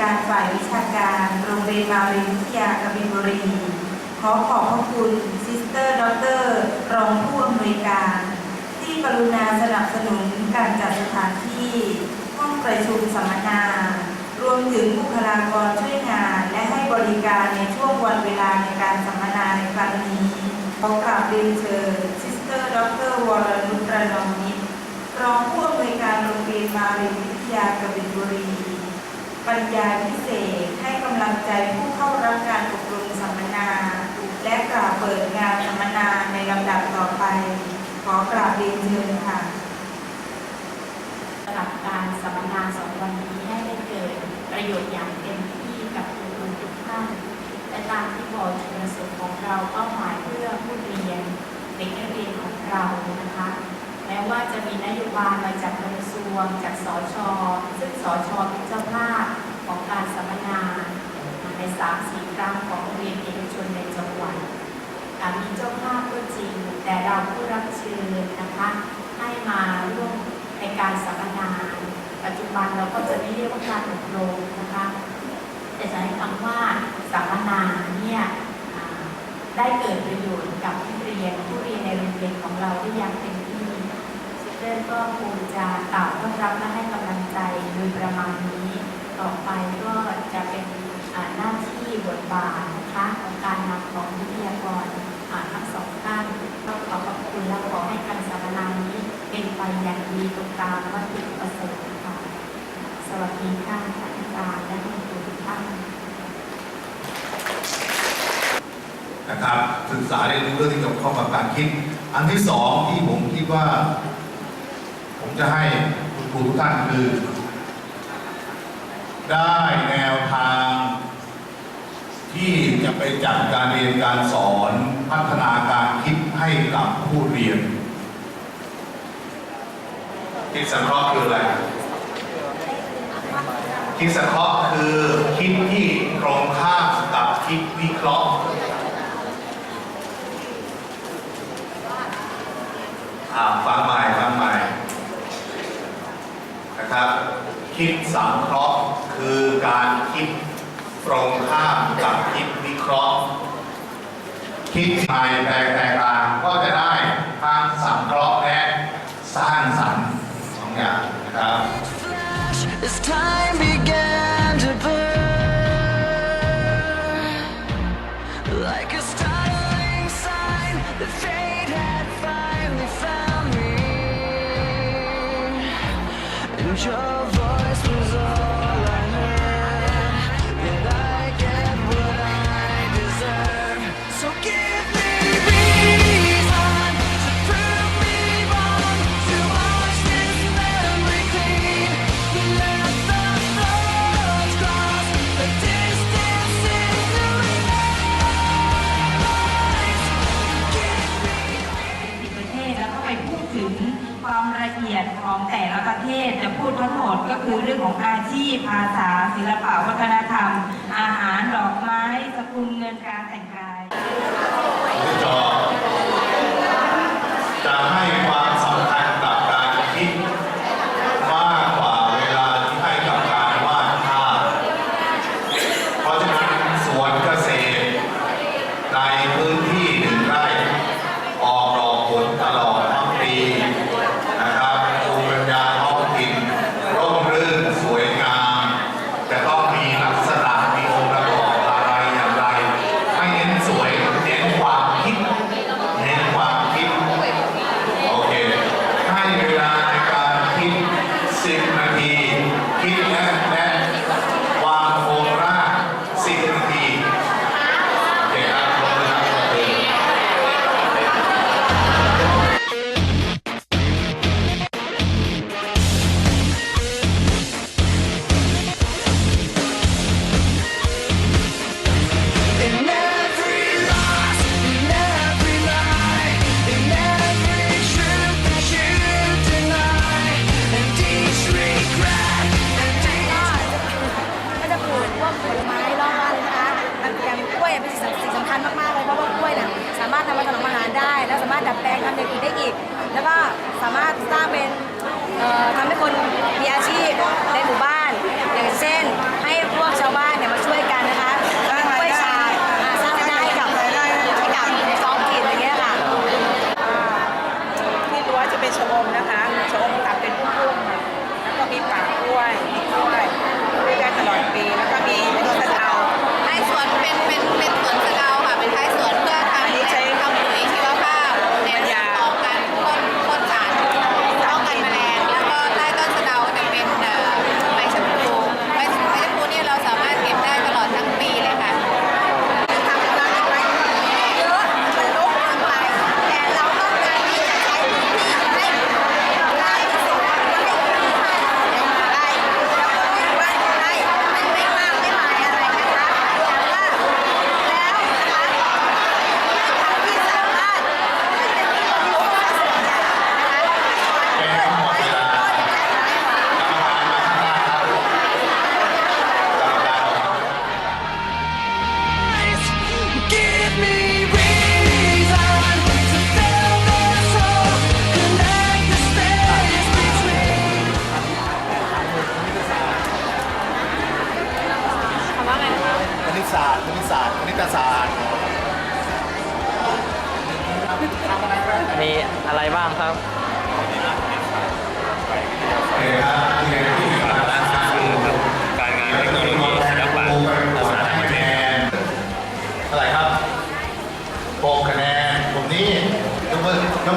การฝ่ายวิชาการโรงเรียนมารินวิทยากบินบุรี ขอขอบพระคุณซิสเตอร์ด็อกเตอร์รองผู้อำนวยการ ที่กรุณาสนับสนุนการจัดสถานที่ห้องประชุมสัมมนารวมถึงบุคลากรช่วยงาน และให้บริการในช่วงวันเวลาในการสัมมนาในครั้งนี้ขอกราบเรียนเชิญซิสเตอร์ด็อกเตอร์วรนุชระนองนิตรองผู้อำนวยการโรงเรียนมารินวิทยากบินบุรี บรรยาพิเศษให้กำลังใจผู้เข้ารับการอบรมสัมมนา และกล่าวเปิดงานสัมมนาในลำดับต่อไป ขอกราบเรียนเชิญค่ะสำหรับการสัมมนาสองวันนี้ให้ได้เกิดประโยชน์อย่างเต็มที่กับครูทุกท่านและตามที่บอกจุดประสงค์ของเราเป้าหมายเพื่อผู้เรียนเด็กนักเรียนของเรานะคะ ม้ว่าจะมีนโยบายมาจากกระทรวงจากสอชซึ่งสอชเป็นเจ้าภาพของการสัมมนาในสามสี่ครั้งของโรงเรียนเอกชนในจังหวัดมีเจ้าภาพก็จริง แต่เราผู้รับเชิญนะคะให้มาร่วมในการสัมมนาปัจจุบันเราก็จะไม่เรียกว่าการอบรมนะคะแต่จะให้คำว่าสัมมนาเนี่ยได้เกิดประโยชน์กับผู้เรียนผู้เรียนในโรงเรียนของเราได้อย่างเต็ม เตอร์ก็คงจะกล่าวต้อนรับและให้กำลังใจโดยประมาณนี้ ต่อไปก็จะเป็นหน้าที่บทบาทนะคะของการนำของวิทยากรทั้งสองท่านก็ขอขอบคุณและขอให้การสัมมนานี้เป็นไปอย่างดีตรงตามวัตถุประสงค์ค่ะสวัสดีค่ะท่านอาจารย์และคุณครูทุกท่านนะครับศึกษาเรียนรู้เรื่องที่เกี่ยวข้องกับการคิด อันที่สองที่ผมคิดว่า จะให้คุณครูทุกท่านคือ ได้แนวทางที่จะไปจัดการเรียนการสอนพัฒนาการคิดให้กับผู้เรียน คิดสังเคราะห์คืออะไร คิดสังเคราะห์คือคิดที่ตรงข้ามกับคิดวิเคราะห์อ่าฟังใหม่ฟังใหม่นะครับ คิดสังเคราะห์คือการคิดตรงข้ามกับคิดวิเคราะห์ คิดใหม่แตกแตกต่างก็จะได้ทั้งสังเคราะห์และสร้างสรรค์สองอย่างนะครับ อีกได้อีก แล้วก็สามารถสร้างเป็นทำให้คนมีอาชีพ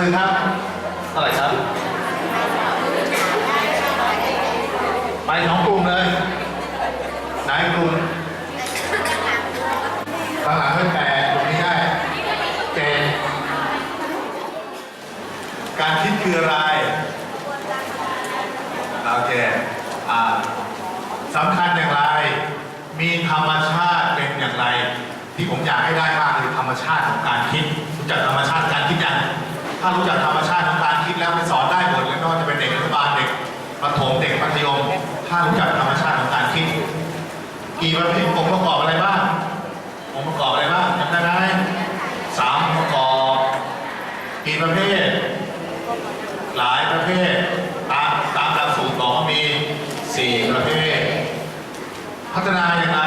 มือยกมือครับเท่าไหร่ครับ ไปสองกลุ่มเลยไหนกลุ่มข้างหลังเป็นแปดกลุ่มนี้ได้เจ็ดการคิดคืออะไรโอเคอ่าสำคัญอย่างไร มีธรรมชาติเป็นอย่างไร ที่ผมอยากให้ได้มากคือธรรมชาติของการคิดรู้จักธรรมชาติการคิดยัง ถ้ารู้จักธรรมชาติของการคิดแล้วไปสอนได้หมดเลยไม่ว่าจะเป็นเด็กอนุบาลเด็กประถมเด็กมัธยม ถ้ารู้จักธรรมชาติของการคิดกี่ประเภทองค์ประกอบอะไรบ้างองค์ประกอบอะไรบ้างจำได้ไหมสามองค์ประกอบกี่ประเภท หลายประเภทตามตามหลักสูตรบอกว่ามี4ประเภท พัฒนาอย่างไร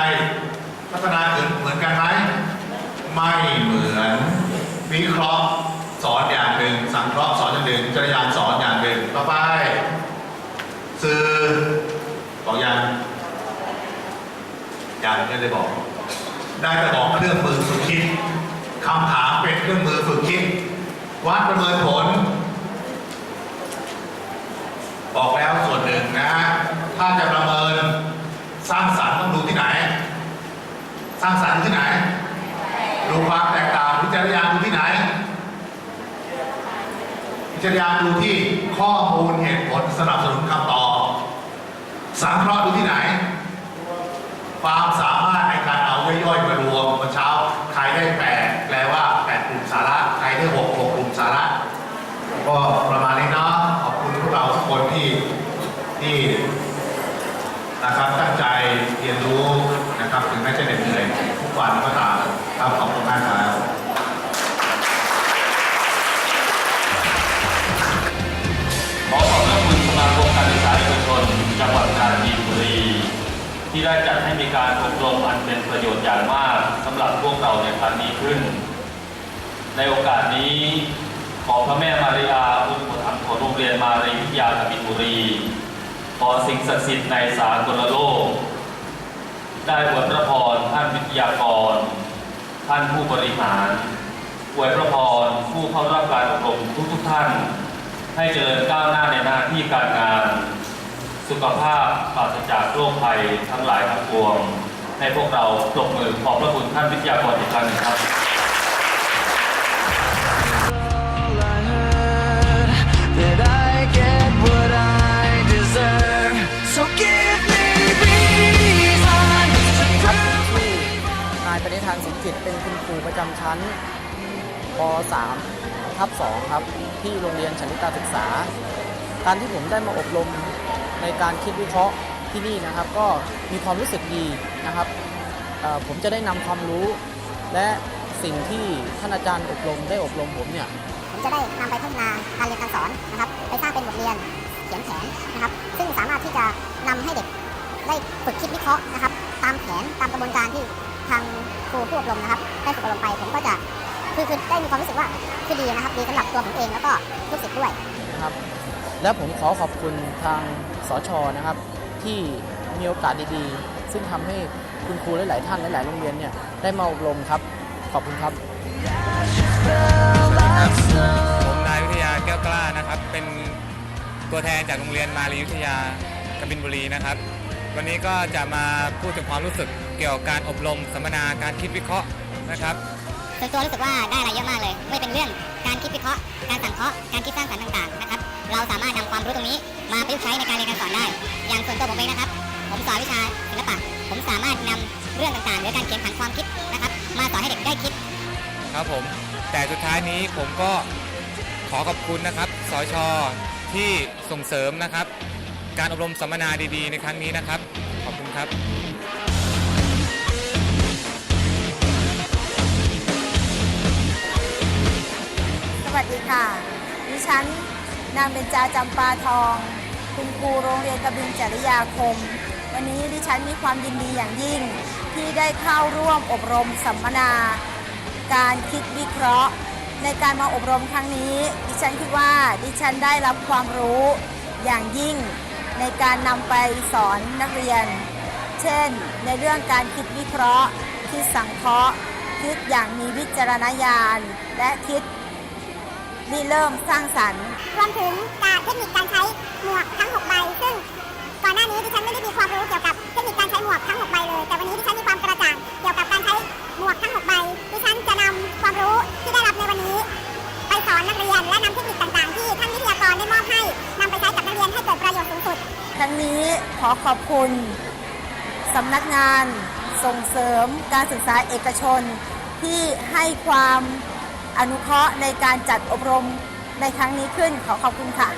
พัฒนาเหมือนเหมือนกันไหมไม่เหมือนวิเคราะห์ สังเคราะห์สอนอย่างหนึ่งจริยานสอนอย่างหนึ่งต่อไปสื่อบอกยังยังไม่ได้บอก ได้แต่บอกเครื่องมือฝึกคิดคำถามเป็นเครื่องมือฝึกคิด วัดประเมินผล บอกแล้วส่วนหนึ่งนะฮะ ถ้าจะประเมินสร้างสรรค์ต้องดูที่ไหน สร้างสรรค์ที่ไหน ดูความแตกต่างวิจารณญาณดูที่ไหน วิ จารณญาณดูที่ข้อมูลเหตุผลสนับสนุนคำตอบ สังเคราะห์ดูที่ไหน ความสาม ที่ได้จัดให้มีการอบรมอันเป็นประโยชน์อย่างมากสำหรับพวกเราในครั้งนี้ขึ้น ในโอกาสนี้ขอพระแม่มาริยาอุปถัมภ์ของโรงเรียนมารีวิทยากบินบุรี ขอสิ่งศักดิ์สิทธิ์ในสากลโลก ได้อวยพระพรท่านวิทยากร ท่านผู้บริหารอวยพระพรผู้เข้ารับการอบรมทุกๆท่าน ให้เจริญก้าวหน้าในหน้าที่การงาน สุขภาพปราศจากโรคภัยทั้งหลายทั้งปวง ให้พวกเราปรบมือขอบพระคุณท่านวิทยากรอีกครั้งหนึ่งครับ นายปณิธานสมจิตเป็นคุณครูประจำชั้นป .3 ทับ 2 ครับ ที่โรงเรียนชนิตาศึกษา การที่ผมได้มาอบรม ในการคิดวิเคราะห์ที่นี่นะครับ ก็มีความรู้สึกดีนะครับ ผมจะได้นำความรู้และสิ่งที่ท่านอาจารย์อบรมได้อบรมผมเนี่ยผมจะได้นำไปพัฒนาการเรียนการสอนนะครับไปสร้างเป็นบทเรียนเขียนแผนนะครับ ซึ่งสามารถที่จะนำให้เด็กได้ฝึกคิดวิเคราะห์นะครับ ตามแผนตามกระบวนการที่ทางครูผู้อบรมนะครับ ได้ฝึกอบรมไปผมก็จะคือคือได้มีความรู้สึกว่าคือดีนะครับดีสำหรับตัวผมเองแล้วก็ลูกศิษย์ด้วยนะครับ และผมขอขอบคุณทางสชนะครับ ที่มีโอกาสดีๆ ซึ่งทำให้คุณครูหลายๆท่านหลายๆโรงเรียนเนี่ยได้มาอบรมครับ ขอบคุณครับผมนายวิทยาแก้วกล้านะครับ เป็นตัวแทนจากโรงเรียนมารีวิทยากบินบุรีนะครับ วันนี้ก็จะมาพูดถึงความรู้สึกเกี่ยวกับการอบรมสัมมนาการคิดวิเคราะห์นะครับส่วนตัวรู้สึกว่าได้อะไรเยอะมากเลย ไม่ว่าจะเป็นเรื่องการคิดวิเคราะห์ การสังเคราะห์ การคิดสร้างสรรค์ต่างๆนะครับ เราสามารถนำความรู้ตรงนี้ มาประยุกต์ใช้ในการเรียนการสอนได้ อย่างส่วนตัวผมเองนะครับ ผมสอนวิชาศิลปะ ผมสามารถนำเรื่องต่างๆหรือการเขียนผังความคิดนะครับ มาสอนให้เด็กได้คิด ครับผม แต่สุดท้ายนี้ผมก็ขอขอบคุณนะครับ สช ที่ส่งเสริมนะครับ การอบรมสัมมนาดีๆ ในครั้งนี้นะครับ ขอบคุณครับสวัสดีค่ะ ดิฉัน นางเบญจาจำปาทอง คุณครูโรงเรียนกบินจริยาคม วันนี้ดิฉันมีความยินดีอย่างยิ่ง ที่ได้เข้าร่วมอบรมสัมมนา การคิดวิเคราะห์ ในการมาอบรมครั้งนี้ ดิฉันคิดว่าดิฉันได้รับความรู้อย่างยิ่ง ในการนำไปสอนนักเรียน เช่น ในเรื่องการคิดวิเคราะห์ คิดสังเคราะห์ คิดอย่างมีวิจารณญาณ และคิด ริเริ่มสร้างสรรค์รวมถึงการเทคนิคการใช้หมวกทั้ง 6 ใบ ซึ่งก่อนหน้านี้ดิฉันไม่ได้มีความรู้เกี่ยวกับเทคนิคการใช้หมวกทั้ง 6 ใบเลย แต่วันนี้ดิฉันมีความกระจ่างเกี่ยวกับการใช้หมวกทั้ง 6 ใบ ดิฉันจะนำความรู้ที่ได้รับในวันนี้ ไปสอนนักเรียนและนำเทคนิคต่างๆ ที่ท่านวิทยากรได้มอบให้นำไปใช้กับนักเรียนให้เกิดประโยชน์สูงสุด ทั้งนี้ขอขอบคุณสำนักงานส่งเสริมการศึกษาเอกชนที่ให้ความ อนุเคราะห์ในการจัดอบรมในครั้งนี้ขึ้นขอขอบคุณค่ะ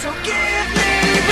So give me